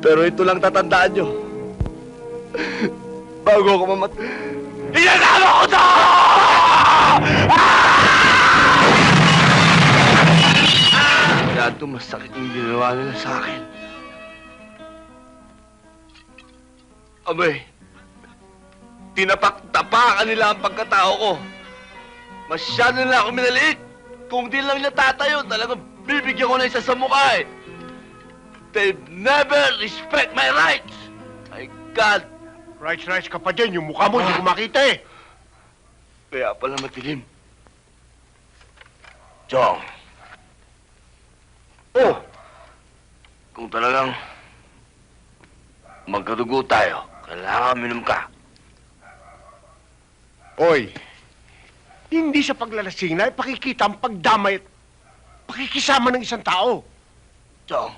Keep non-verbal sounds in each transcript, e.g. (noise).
Pero ito lang tatandaan nyo. Bago ako mamat... Inasama ko to! Masyado masakit yung ginawa nila sa akin. Abay, tinapak-tapakan nila ang pagkatao ko. Masyado nila ako minaliit. Kung di lang nila tatayo, talagang bibigyan ko na isa sa mukha eh. They never respect my rights. My God, Rice, rice ka pa dyan. Yung mukha mo, hindi ko makita eh. kaya pala matilim. Chong. Oh! Kung talagang magkadugo tayo, kailangan minum ka. Oy, hindi sa paglalasing na ipakikita ang pagdamay at pakikisama ng isang tao. Chong,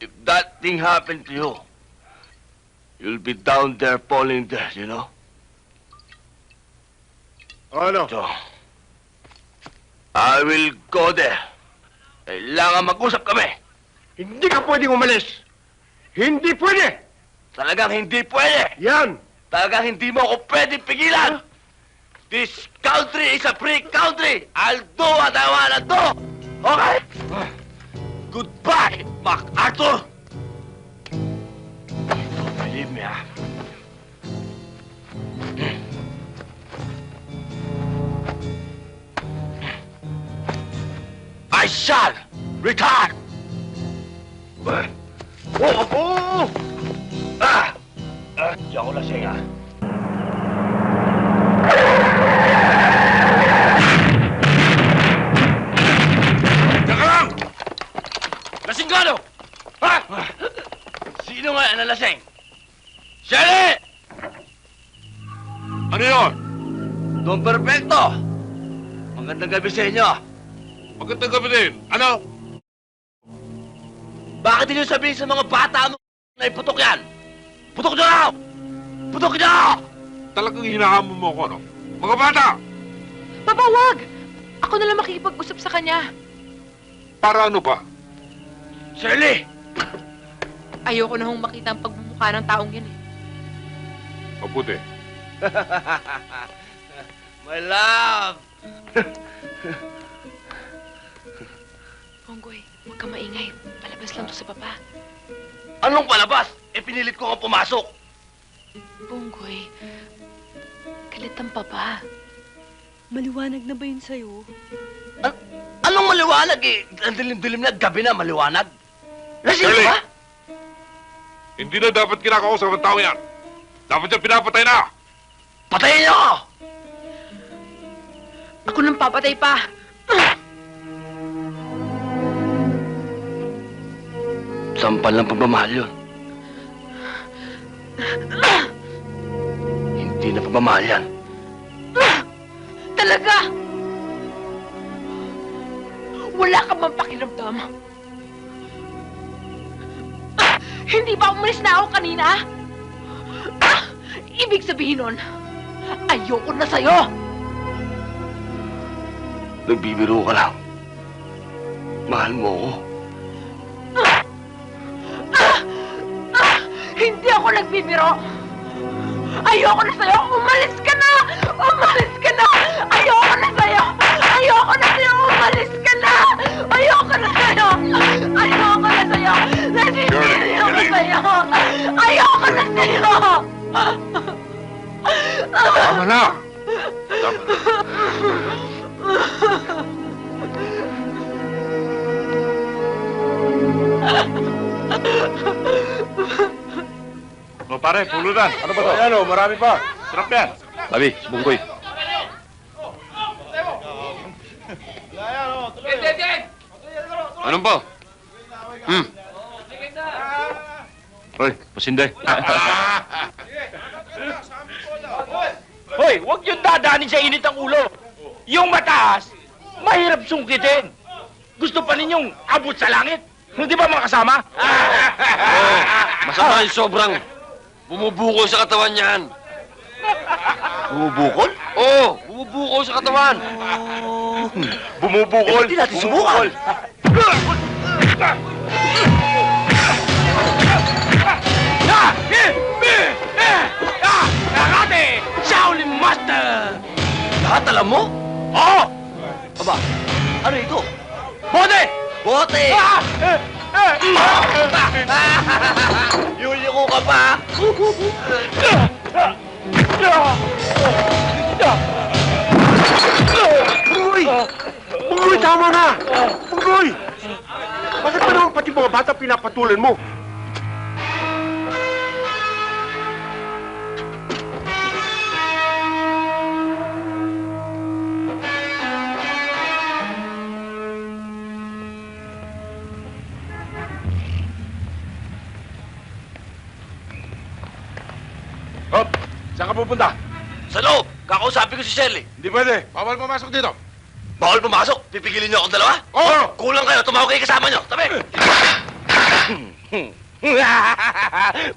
if that thing happened to you, you'll be down there falling dead, you know? Ano? Chong, I will go there. Kailangan mag-usap kami. Hindi ka pwedeng umalis. Hindi pwede. Talagang hindi pwede. Yan. Talagang hindi mo ako pwedeng pigilan! This country is a free country! I'll do what I wanna do! Okay? Goodbye, MacArthur! Don't believe me, ah. I shall return! Oh, oh, oh! Ah! Ah, di ako lasing, ah. Ha? Sino nga ang nalasing? Shelly! Ano yun? Don Perfecto! Magandang gabi sa inyo. Magandang gabi din. Ano? Bakit hindi sabihin sa mga bata mo na iputok yan? Putok nyo na! Putok nyo! Talagang hinahamon mo ako, no? Mga bata! Papa, wag! Ako na lang makikipag-usap sa kanya. Para ano ba? Shirley! Ayoko na hong makita ang pagmumukha ng taong yan eh. Mabuti. (laughs) My love! Ponggoy, huwag ka maingay. Palabas lang to sa papa. Anong palabas? Eh, pinilit ko nga pumasok. Ponggoy, galit ang papa. Maliwanag na ba yun sa'yo? An- anong maliwanag eh? Ang dilim-dilim na, gabi na, maliwanag. Lasing ka ba? Hindi na dapat kinakausap ang tao yan. Dapat yan pinapatay na. Patayin niyo ako! Ako nang papatay pa. Sampal ng pagmamahal yun. Hindi na pagmamahal yan. Talaga! Wala ka bang pakiramdam? Ah, hindi ba umalis na ako kanina? Ah, ibig sabihin nun, ayoko na sa'yo! Nagbibiro ka lang. Mahal mo ako. Ah, hindi ako nagbibiro! Ayoko na sa'yo! Umalis ka na! Umalis ka na! Ayoko Sa'yo! Tama na. Tama na. O pare, pulutan. Ano ba to? Ayan o, marami pa. Sarap yan. Abi, bungkoy. Anong po? Hmm. Hoy, pasinday. Hoy, huwag yung dadanin sa init ang ulo. Yung mataas, mahirap sungkitin. Gusto pa ninyong abot sa langit. Hindi ba mga kasama? (laughs) Masama yung sobrang bumubukol sa katawan niyan. Bumubukol? Oo, bumubukol sa katawan. Bumubukol? Hindi natin subukan. (laughs) Lahat alam mo? Oo! Aba, ano ito? Bote! Bote! Ah! Eh, eh, (laughs) Yuliko ka pa! Bugoy! Bugoy, tama na! Bugoy! Bakit ba naman pati mga bata pinapatulan mo? Pupunta? Sa loob! Kakausapin ko si Shirley. Hindi pwede. Bawal pumasok dito. Bawal pumasok. Pipigilin niyo akong dalawa? Oo! Kulang kayo. Tumawag kayo kasama niyo. Tabi! (laughs)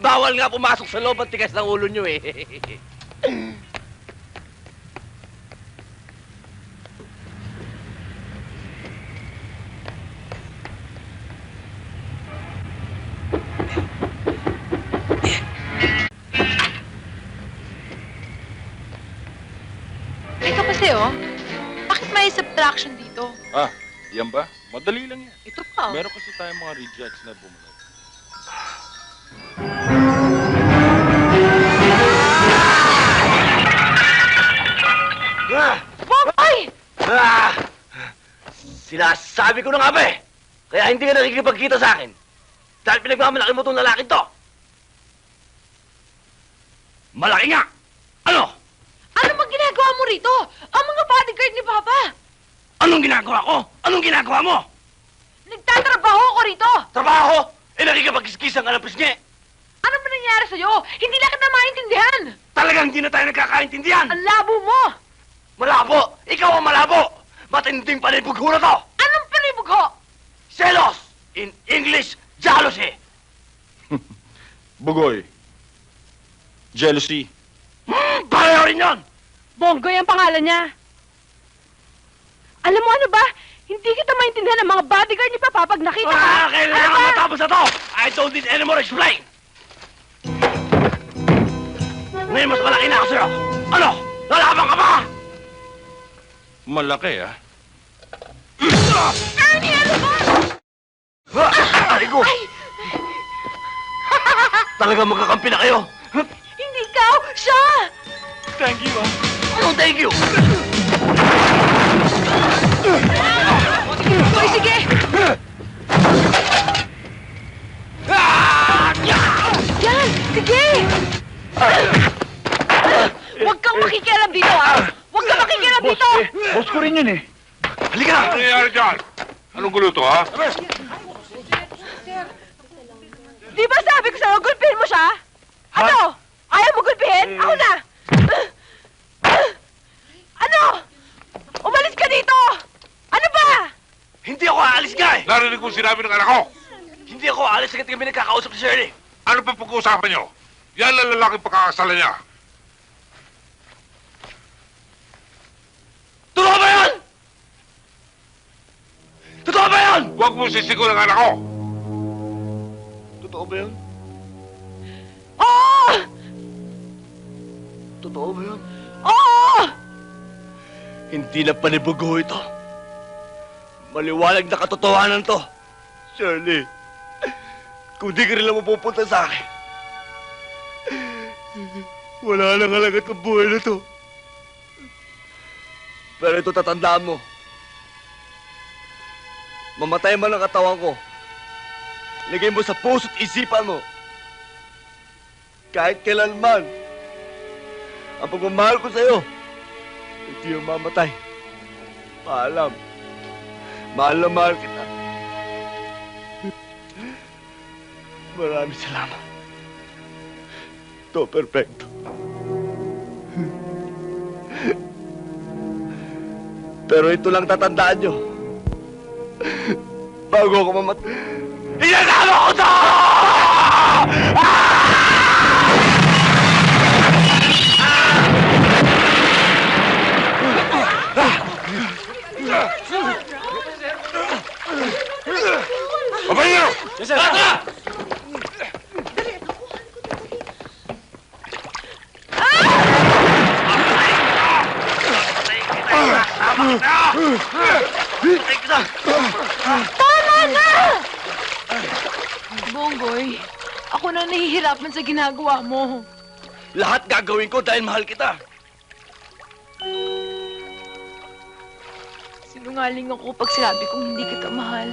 Bawal nga pumasok sa loob at tigas ng ulo niyo eh. (laughs) kasi, oh. Bakit may subtraction dito? Ah, yan ba? Madali lang yan. Ito pa, oh. Meron kasi tayong mga rejects na bumalik. Ah! Boboy! Ah! Sinasabi ko na nga ba eh. Kaya hindi ka nakikipagkita sa akin. Dahil pinagmamalaki mo itong lalaki to. Malaki nga! Ano? Ginagawa mo rito? Ang mga bodyguard ni Papa! Anong ginagawa ko? Anong ginagawa mo? Nagtatrabaho ako rito! Trabaho? Eh nakikipagkiskis ang alapis niya. Ano ba nangyari sa'yo? Hindi na kita maintindihan! Talagang hindi na tayo nagkakaintindihan. Ang labo mo! Malabo! Ikaw ang malabo! Matinding panibog na to! Anong palibog ho? Selos! In English, jealousy! (laughs) Bugoy. Jealousy. Hmm, (gasps) pareho rin yun! Bonggoy ang pangalan niya. Alam mo ano ba? Hindi kita maintindihan ng mga bodyguard ni Papa pag nakita ka. Ah, kailangan Ano ba? matapos na to! I don't need any more explain! Ngayon mas malaki na ako sa'yo! Ano? Lalaban ka ba? Malaki ah. Ernie, ano ba? Ah, Aray ko! Talagang magkakampi na kayo! Hindi ikaw! Siya! Thank you, ah. Thank you? Hoy, sige! Ah! Yan! Sige! Huwag kang makikialam dito, ah! Huwag kang makikialam dito! boss ko rin yun eh. Halika! Ano nangyayari dyan? Anong gulo to, ha? Di ba sabi ko sa'yo, gulpihin mo siya? Ano? Ayaw mo gulpihin? Ako na! Ano? Umalis ka dito! Ano ba? Hindi ako aalis kong sinabi ng anak ko. Hindi ako aalis hanggat kami nagkakausap ni Shirley! Ano pa pag-uusapan nyo? Yan ang lalaking pagkakasalan niya. Totoo ba yan? Totoo ba yan? Huwag mo sisigaw ng anak ko. Totoo ba yan? Oo! Totoo ba yan? Oo! Hindi na panibugo ito. Maliwanag na katotohanan to. Shirley, kung di ka rin lang mapupunta sa akin, wala nang halagat ang buhay na to. Pero ito tatandaan mo. Mamatay man ang katawan ko. Lagay mo sa puso't isipan mo. Kahit kailanman, ang pagmamahal ko sa'yo, hindi yung mamatay. Paalam. Mahal na mahal kita. Maraming salamat. To perfecto. Pero ito lang tatandaan nyo. Bago ako mamatay. Inasama ko to! Bonggoy, ako na nahihirapan sa ginagawa mo. Lahat gagawin ko dahil mahal kita. Sinungaling ako pag sinabi kong hindi kita mahal.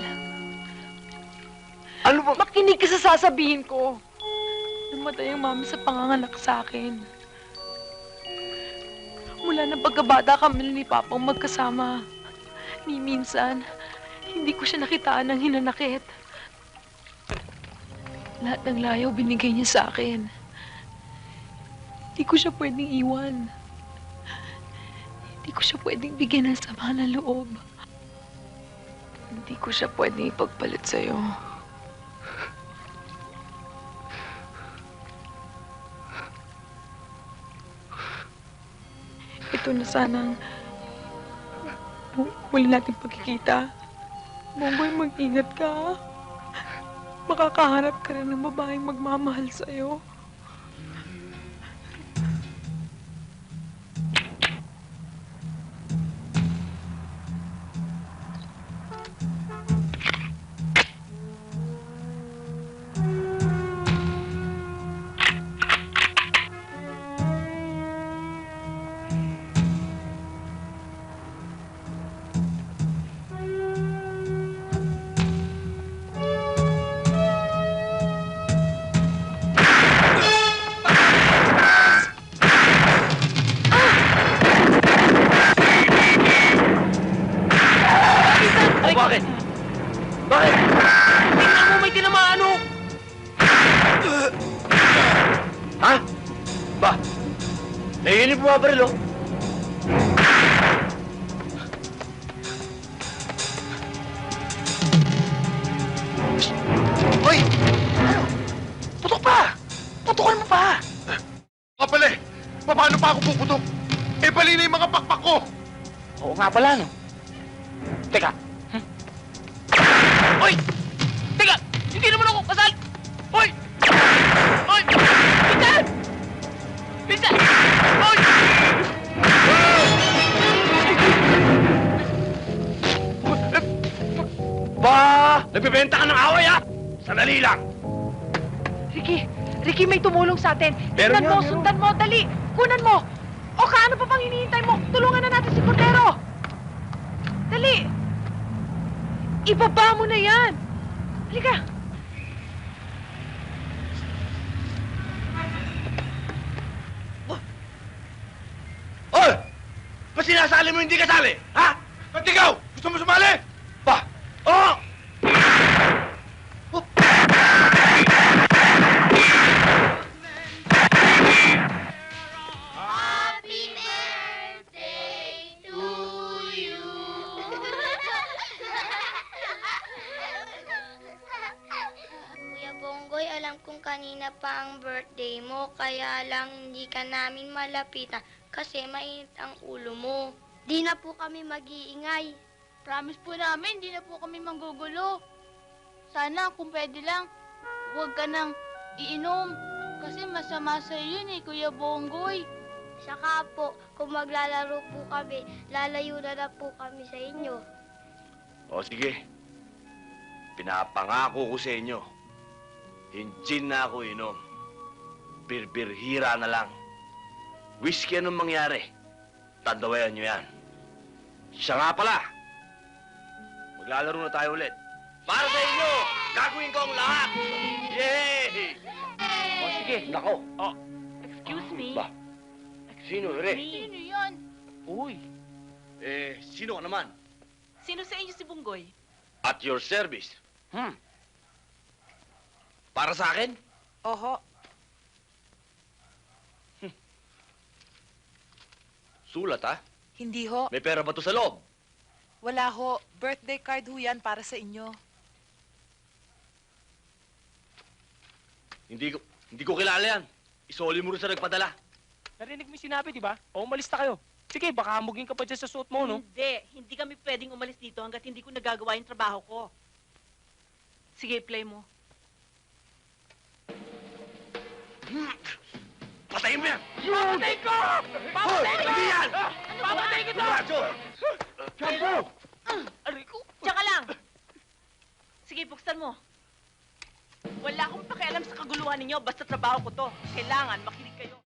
Ano ba? Makinig ka sa sasabihin ko. Namatay ang mami sa panganganak sa akin. Mula ng pagkabata kami ni Papang magkasama. Ni minsan, hindi ko siya nakitaan ng hinanakit. Lahat ng layaw binigay niya sa akin. Hindi ko siya pwedeng iwan. Hindi ko siya pwedeng bigyan ng sama ng loob. Hindi ko siya pwedeng ipagpalit sa'yo. Ito na sanang hu- huli natin pagkikita. Bonggoy, mag-ingat ka. Ah. Makakahanap ka rin ng babaeng magmamahal sa'yo. Hoy! Putok pa! Putokan mo pa! Kapali, paano pa ako puputok? Eh, bali na yung mga pakpak ko! Oo nga pala, no? Teka. Nagbibenta ka ng away, ha? Sandali lang! Ricky! Ricky, may tumulong sa atin. Meron Sundan yan, mo, meron. sundan mo, dali! Kunan mo! O kaano pa pang hinihintay mo? Tulungan na natin si Cordero! Dali! Ibaba mo na yan! Halika! Hoy! Ba't sinasali mo hindi kasali? Ha? Ba't ikaw? Gusto mo sumali? Namin malapitan kasi mainit ang ulo mo. Di na po kami mag-iingay. Promise po namin, hindi na po kami manggugulo. Sana, kung pwede lang, huwag ka nang iinom. Kasi masama sa yun eh, Kuya Bonggoy. Saka po, kung maglalaro po kami, lalayo na na po kami sa inyo. O sige. Pinapangako ko sa inyo. Hindi na ako inom. Birbirhira na lang. Whiskey anong mangyari. Tandawayan nyo yan. Siya nga pala. Maglalaro na tayo ulit. Para sa inyo, gagawin ko ang lahat. Yay! O sige, nako. Oh, Excuse me? Ba? Sino, Ere? Sino yan? uy. Eh, sino ka naman? Sino sa inyo si Bunggoy? At your service. Hmm. Para sa akin? Oho. Sulat, ha? Hindi ho. May pera ba to sa loob? Wala ho. Birthday card ho yan para sa inyo. Hindi ko, hindi ko kilala yan. Isoli mo rin sa nagpadala. Narinig mo yung sinabi, di ba? O, umalis na kayo. Sige, baka hamugin ka pa dyan sa suot mo, no? Hindi, hindi kami pwedeng umalis dito hanggat hindi ko nagagawa yung trabaho ko. Sige, play mo. (laughs) Patayin mo yan! Papatay ko! Papatay ko! Hindi yan! Papatay ko! Macho! Shampoo! Aray ko! Tsaka lang! Sige, buksan mo. Wala akong pakialam sa kaguluhan ninyo, basta trabaho ko to. Kailangan makinig kayo.